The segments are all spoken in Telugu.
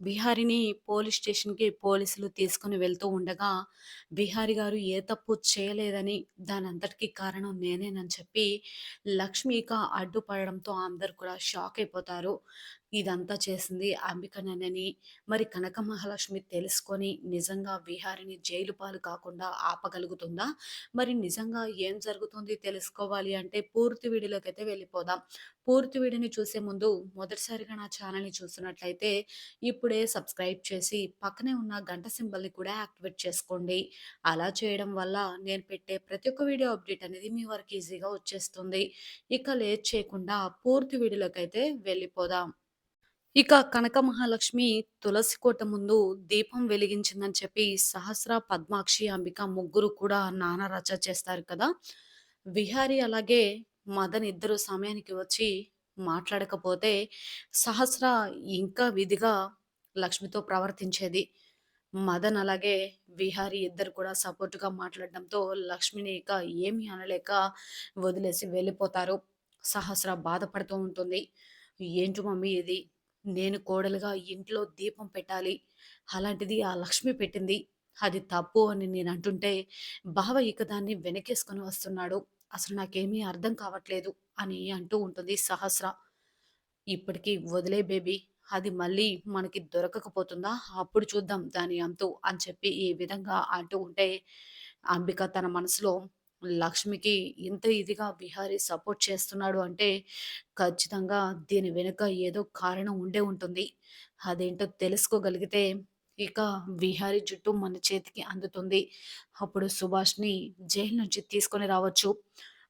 బిహారీని పోలీస్ స్టేషన్కి పోలీసులు తీసుకుని వెళ్తూ ఉండగా బిహారీ గారు ఏ తప్పు చేయలేదని దాని అంతటికి కారణం నేనేనని చెప్పి లక్ష్మిక అడ్డుపడడంతో అందరు కూడా షాక్ అయిపోతారు. ఇదంతా చేసింది అంబికనేనని. మరి కనక మహాలక్ష్మి తెలుసుకొని నిజంగా విహారిని జైలు పాలు కాకుండా ఆపగలుగుతుందా? మరి నిజంగా ఏం జరుగుతుంది తెలుసుకోవాలి అంటే పూర్తి వీడియోలోకి అయితే వెళ్ళిపోదాం. పూర్తి వీడియోని చూసే ముందు మొదటిసారిగా నా ఛానల్ని చూసినట్లయితే ఇప్పుడు సబ్స్క్రైబ్ చేసి పక్కనే ఉన్న గంట సింబల్ని కూడా యాక్టివేట్ చేసుకోండి. అలా చేయడం వల్ల నేను పెట్టే ప్రతి ఒక్క వీడియో అప్డేట్ అనేది మీ వరకు ఈజీగా వచ్చేస్తుంది. ఇక లేట్ చేయకుండా పూర్తి వీడియోలోకి అయితే వెళ్ళిపోదాం. ఇక కనక మహాలక్ష్మి తులసి కోట ముందు దీపం వెలిగించిందని చెప్పి సహస్ర పద్మాక్షి అంబిక ముగ్గురు కూడా నానా రచ చేస్తారు కదా. విహారి అలాగే మదన్ ఇద్దరు సమయానికి వచ్చి మాట్లాడకపోతే సహస్ర ఇంకా విధిగా లక్ష్మితో ప్రవర్తించేది. మదన్ అలాగే విహారి ఇద్దరు కూడా సపోర్టుగా మాట్లాడడంతో లక్ష్మిని ఇక ఏమీ అనలేక వదిలేసి వెళ్ళిపోతారు. సహస్ర బాధపడుతూ ఉంటుంది. ఏంటి మమ్మీ ఇది? నేను కోడలుగా ఇంట్లో దీపం పెట్టాలి. అలాంటిది ఆ లక్ష్మి పెట్టింది. అది తప్పు అని నేను అంటుంటే బావ ఇక దాన్ని వెనకేసుకొని వస్తున్నాడు. అసలు నాకేమీ అర్థం కావట్లేదు అని అంటూ ఉంటుంది సహస్ర. ఇప్పటికీ వదిలే బేబీ. అది మళ్ళీ మనకి దొరకకపోతుందా? అప్పుడు చూద్దాం దాని అంతు అని చెప్పి ఈ విధంగా అంటూ ఉంటే అంబిక తన మనసులో లక్ష్మికి ఎంత ఇదిగా బిహారీ సపోర్ట్ చేస్తున్నాడు అంటే ఖచ్చితంగా దీని వెనుక ఏదో కారణం ఉండే ఉంటుంది. అదేంటో తెలుసుకోగలిగితే ఇక విహారీ జుట్టు మన చేతికి అందుతుంది. అప్పుడు సుభాష్ని జైలు నుంచి తీసుకొని రావచ్చు.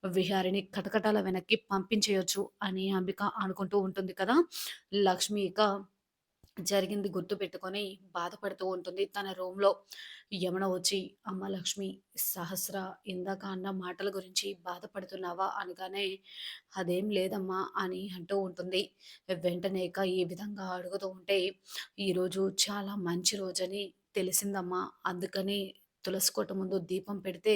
విహారిని కటకటాల వెనక్కి పంపించేయొచ్చు అని అంబిక అనుకుంటూ ఉంటుంది కదా. లక్ష్మి ఇక జరిగింది గుర్తు పెట్టుకొని బాధపడుతూ ఉంటుంది. తన రూమ్లో యమున వచ్చి అమ్మ లక్ష్మి సహస్ర ఇందాక అన్న మాటల గురించి బాధపడుతున్నావా? అనగానే అదేం లేదమ్మా అని అంటూ ఉంటుంది. వెంటనే ఈ విధంగా అడుగుతూ ఉంటే ఈరోజు చాలా మంచి రోజని తెలిసిందమ్మా. అందుకని తులసి కొట్ట ముందు దీపం పెడితే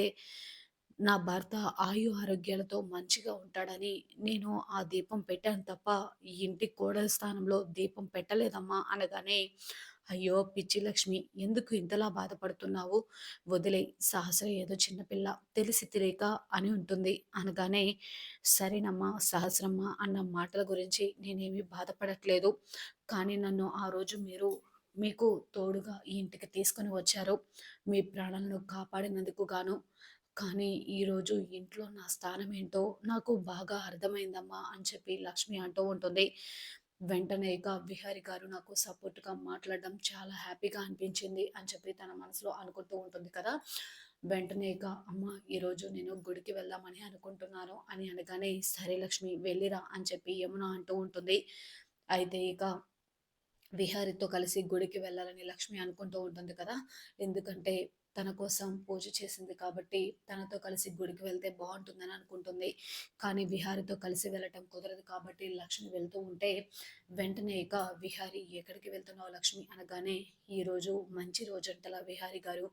నా భర్త ఆయు ఆరోగ్యాలతో మంచిగా ఉంటాడని నేను ఆ దీపం పెట్టాను తప్ప ఇంటి కోడల స్థానంలో దీపం పెట్టలేదమ్మా అనగానే అయ్యో పిచ్చి లక్ష్మి ఎందుకు ఇంతలా బాధపడుతున్నావు? వదిలే సహస్ర ఏదో చిన్నపిల్ల తెలిసి తెలియక అని ఉంటుంది. అనగానే సరేనమ్మా సహస్రమ్మ అన్న మాటల గురించి నేనేమి బాధపడట్లేదు. కానీ నన్ను ఆ రోజు మీరు మీకు తోడుగా ఈ ఇంటికి తీసుకొని వచ్చారు. మీ ప్రాణాలను కాపాడినందుకు గాను కానీ ఈరోజు ఇంట్లో నా స్థానం ఏంటో నాకు బాగా అర్థమైందమ్మా అని చెప్పి లక్ష్మి అంటూ ఉంటుంది. వెంటనే ఇక విహారి గారు నాకు సపోర్ట్గా మాట్లాడడం చాలా హ్యాపీగా అనిపించింది అని చెప్పి తన మనసులో అనుకుంటూ ఉంటుంది కదా. వెంటనే ఇక అమ్మ ఈరోజు నేను గుడికి వెళ్దామని అనుకుంటున్నాను అని అనగానే సరే లక్ష్మి వెళ్ళిరా అని చెప్పి యమున అంటూ ఉంటుంది. అయితే ఇక విహారితో కలిసి గుడికి వెళ్ళాలని లక్ష్మి అనుకుంటూ ఉంటుంది కదా. ఎందుకంటే తన కోసం పూజ చేసింది కాబట్టి తనతో కలిసి గుడికి వెళ్తే బాగుంటుందని అనుకుంటుంది. కానీ విహారితో కలిసి వెళ్ళటం కుదరదు కాబట్టి లక్ష్మి వెళ్తూ ఉంటే వెంటనే ఇక విహారి ఎక్కడికి వెళ్తున్నావు లక్ష్మి అనగానే ఈరోజు మంచి రోజంటల విహారి గారు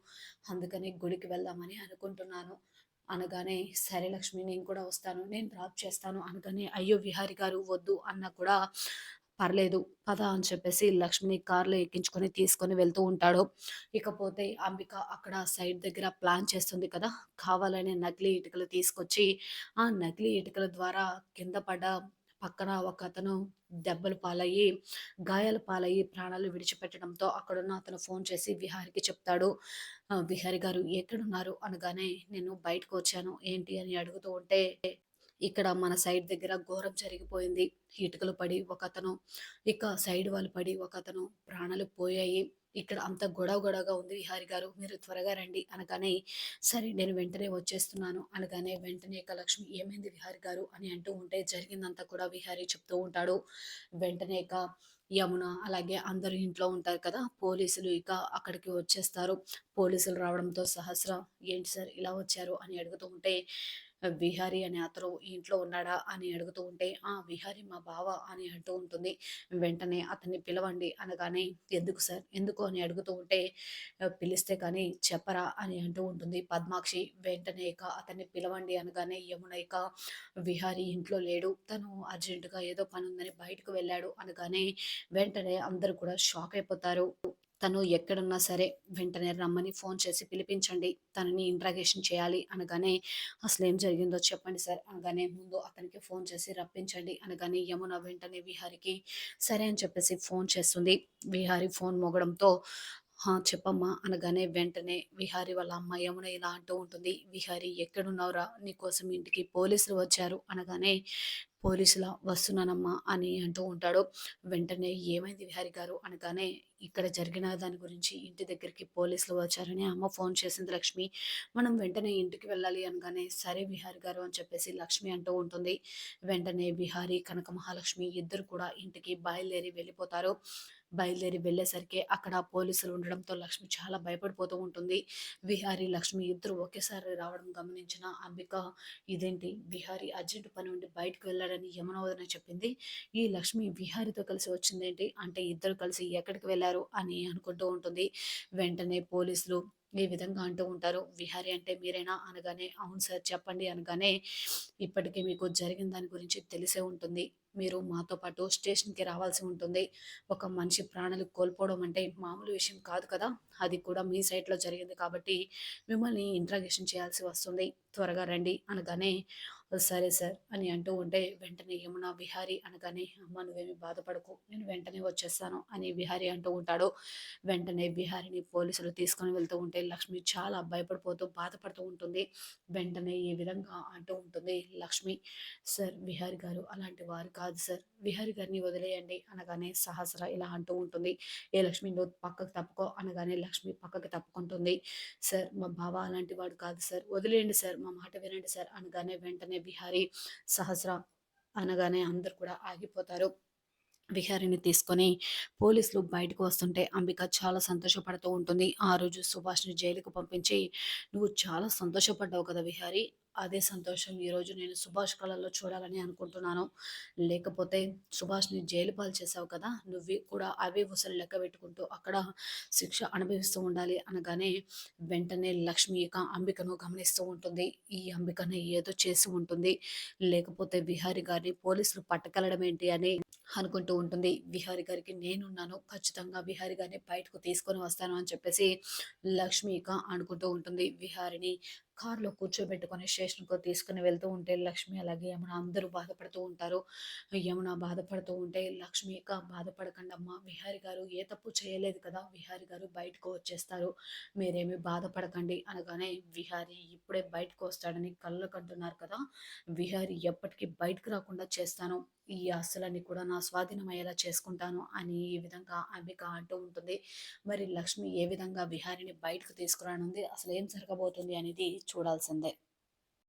అందుకని గుడికి వెళ్దామని అనుకుంటున్నాను. అనగానే సరే లక్ష్మి నేను కూడా వస్తాను నేను డ్రాప్ చేస్తాను అనగానే అయ్యో విహారి గారు వద్దు అన్న కూడా పర్లేదు పద అని చెప్పేసి లక్ష్మిని కార్లో ఎక్కించుకొని తీసుకొని వెళ్తూ ఉంటాడు. ఇకపోతే అంబిక అక్కడ సైడ్ దగ్గర ప్లాన్ చేస్తుంది కదా కావాలనే నకిలీ ఇటుకలు తీసుకొచ్చి ఆ నకిలీ ఇటుకల ద్వారా కింద పడ్డ పక్కన ఒక అతను దెబ్బలు పాలయ్యి గాయాల పాలయ్యి ప్రాణాలు విడిచిపెట్టడంతో అక్కడున్న అతను ఫోన్ చేసి విహారికి చెప్తాడు. విహారి గారు ఎక్కడున్నారు? అనగానే నేను బయటకు వచ్చాను. ఏంటి? అని అడుగుతూ ఉంటే ఇక్కడ మన సైడ్ దగ్గర ఘోరం జరిగిపోయింది. ఇటుకలు పడి ఒక అతను ఇక సైడ్ వాళ్ళు పడి ఒక అతను ప్రాణాలు పోయాయి. ఇక్కడ అంత గొడవ గొడవగా ఉంది విహారి గారు. మీరు త్వరగా రండి అనగానే సరే నేను వెంటనే వచ్చేస్తున్నాను అనగానే వెంటనే ఇక లక్ష్మి ఏమైంది విహారి గారు? అని అంటూ ఉంటే జరిగిందంతా కూడా విహారి చెప్తూ ఉంటాడు. వెంటనే ఇక యమున అలాగే అందరూ ఇంట్లో ఉంటారు కదా పోలీసులు ఇక అక్కడికి వచ్చేస్తారు. పోలీసులు రావడంతో సహస్ర ఏంటి సార్ ఇలా వచ్చారు? అని అడుగుతూ ఉంటే విహారీ అనే అతను ఇంట్లో ఉన్నాడా అని అడుగుతూ ఉంటే ఆ విహారీ మా బావ అని అంటూ ఉంటుంది. వెంటనే అతన్ని పిలవండి అనగానే ఎందుకు సార్? ఎందుకు? అని అడుగుతూ ఉంటే పిలిస్తే కానీ చెప్పరా? అని అంటూ ఉంటుంది పద్మాక్షి. వెంటనే ఇక అతన్ని పిలవండి అనగానే యమున ఇక విహారీ ఇంట్లో లేడు. తను అర్జెంటుగా ఏదో పని ఉందని బయటకు వెళ్ళాడు అనగానే వెంటనే అందరూ కూడా షాక్ అయిపోతారు. తను ఎక్కడున్నా సరే వెంటనే రమ్మని ఫోన్ చేసి పిలిపించండి. తనని ఇంట్రాగేషన్ చేయాలి అనగానే అసలు ఏం జరిగిందో చెప్పండి సార్ అనగానే ముందు అతనికి ఫోన్ చేసి రప్పించండి అనగానే యమున వెంటనే విహారికి సరే అని చెప్పేసి ఫోన్ చేస్తుంది. విహారి ఫోన్ మోగడంతో చెప్పమ్మా అనగానే వెంటనే విహారి వాళ్ళ అమ్మ యమున ఇలా అంటూ ఉంటుంది. విహారి ఎక్కడున్నావురా? నీకోసం ఇంటికి పోలీసులు వచ్చారు అనగానే పోలీసుల వస్తున్నానమ్మా అని అంటూ ఉంటాడు. వెంటనే ఏమైంది విహారి గారు? అనగానే ఇక్కడ జరిగిన దాని గురించి ఇంటి దగ్గరికి పోలీసులు వచ్చారని అమ్మ ఫోన్ చేసింది లక్ష్మి. మనం వెంటనే ఇంటికి వెళ్ళాలి అనగానే సరే విహారి గారు అని చెప్పేసి లక్ష్మి అంటూ ఉంటుంది. వెంటనే విహారి కనక మహాలక్ష్మి ఇద్దరు కూడా ఇంటికి బయలుదేరి వెళ్ళిపోతారు. బయలుదేరి వెళ్ళేసరికి అక్కడ పోలీసులు ఉండడంతో లక్ష్మి చాలా భయపడిపోతూ ఉంటుంది. విహారి లక్ష్మి ఇద్దరు ఒకేసారి రావడం గమనించిన అంబిక ఇదేంటి? విహారీ అర్జెంటు పని ఉండి బయటకు వెళ్ళాడని యమునవదన చెప్పింది? ఈ లక్ష్మి విహారితో కలిసి వచ్చిందేంటి? అంటే ఇద్దరు కలిసి ఎక్కడికి వెళ్ళారు? అని అనుకుంటూ ఉంటుంది. వెంటనే పోలీసులు ఈ విధంగా అంటూ ఉంటారు? విహారీ అంటే మీరేనా? అనగానే అవును సార్ చెప్పండి అనగానే ఇప్పటికీ మీకు జరిగిన దాని గురించి తెలిసే ఉంటుంది. మీరు మాతో పాటు స్టేషన్కి రావాల్సి ఉంటుంది. ఒక మనిషి ప్రాణాలు కోల్పోవడం అంటే మామూలు విషయం కాదు కదా? అది కూడా మీ సైట్లో జరిగింది కాబట్టి మిమ్మల్ని ఇంట్రాగేషన్ చేయాల్సి వస్తుంది. త్వరగా రండి అనగానే సరే సార్ అని అంటూ ఉంటే వెంటనే యమున విహారి అనగానే అమ్మ నువ్వేమి బాధపడకు నేను వెంటనే వచ్చేస్తాను అని విహారి అంటూ ఉంటాడు. వెంటనే విహారిని పోలీసులు తీసుకొని వెళ్తూ ఉంటే లక్ష్మి చాలా భయపడిపోతూ బాధపడుతూ ఉంటుంది. వెంటనే ఈ విధంగా అంటూ ఉంటుంది లక్ష్మి సార్ విహారి గారు అలాంటి వారు కాదు సార్. విహారి గారిని వదిలేయండి అనగానే సహస్ర ఇలా అంటూ ఉంటుంది. ఏ లక్ష్మి నువ్వు పక్కకు తప్పుకో అనగానే లక్ష్మి పక్కకు తప్పుకుంటుంది. సార్ మా బావ అలాంటి వాడు కాదు సార్. వదిలేయండి సార్ మా మాట వినండి సార్ అనగానే వెంటనే వెంటనే బిహారీ సహస్ర అనగానే అందరు కూడా ఆగిపోతారు. విహారిని తీసుకొని పోలీసులు బయటకు వస్తుంటే అంబిక చాలా సంతోషపడుతూ ఉంటుంది. ఆ రోజు సుభాష్ని జైలుకు పంపించి నువ్వు చాలా సంతోషపడ్డావు కదా విహారీ అదే సంతోషం ఈరోజు నేను సుభాష్ కళల్లో చూడాలని అనుకుంటున్నాను. లేకపోతే సుభాష్ని జైలు పాలు చేసావు కదా నువ్వు కూడా అవే ఉసలు లెక్క పెట్టుకుంటూ అక్కడ శిక్ష అనుభవిస్తూ ఉండాలి అనగానే వెంటనే లక్ష్మి ఇక అంబికను గమనిస్తూ ఉంటుంది. ఈ అంబికను ఏదో చేసి ఉంటుంది. లేకపోతే విహారి గారిని పోలీసులు పట్టకెళ్ళడం ఏంటి అని అనుకుంటూ ఉంటుంది. విహారి గారికి నేనున్నాను ఖచ్చితంగా విహారి గారిని బయటకు తీసుకొని వస్తాను అని చెప్పేసి లక్ష్మి ఇక అనుకుంటూ ఉంటుంది. విహారిని కారులో కూర్చోబెట్టుకొని స్టేషన్కు తీసుకుని వెళ్తూ ఉంటే లక్ష్మి అలాగే యమున అందరూ బాధపడుతూ ఉంటారు. యమున బాధపడుతూ ఉంటే లక్ష్మి ఇక బాధపడకండి అమ్మ విహారి గారు ఏ తప్పు చేయలేదు కదా. విహారి గారు బయటకు వచ్చేస్తారు. మీరేమి బాధపడకండి అనగానే విహారి ఇప్పుడే బయటకు వస్తాడని కళ్ళు కంటున్నారు కదా. విహారి ఎప్పటికీ బయటకు రాకుండా చేస్తాను. ఈ ఆస్తులన్నీ కూడా నా స్వాధీనం అయ్యేలా చేసుకుంటాను అని ఈ విధంగా అంబిక అంటూ ఉంటుంది. మరి లక్ష్మి ఏ విధంగా విహారిని బయటకు తీసుకురానుంది? అసలు ఏం జరగబోతుంది అనేది చూడాల్సిందే.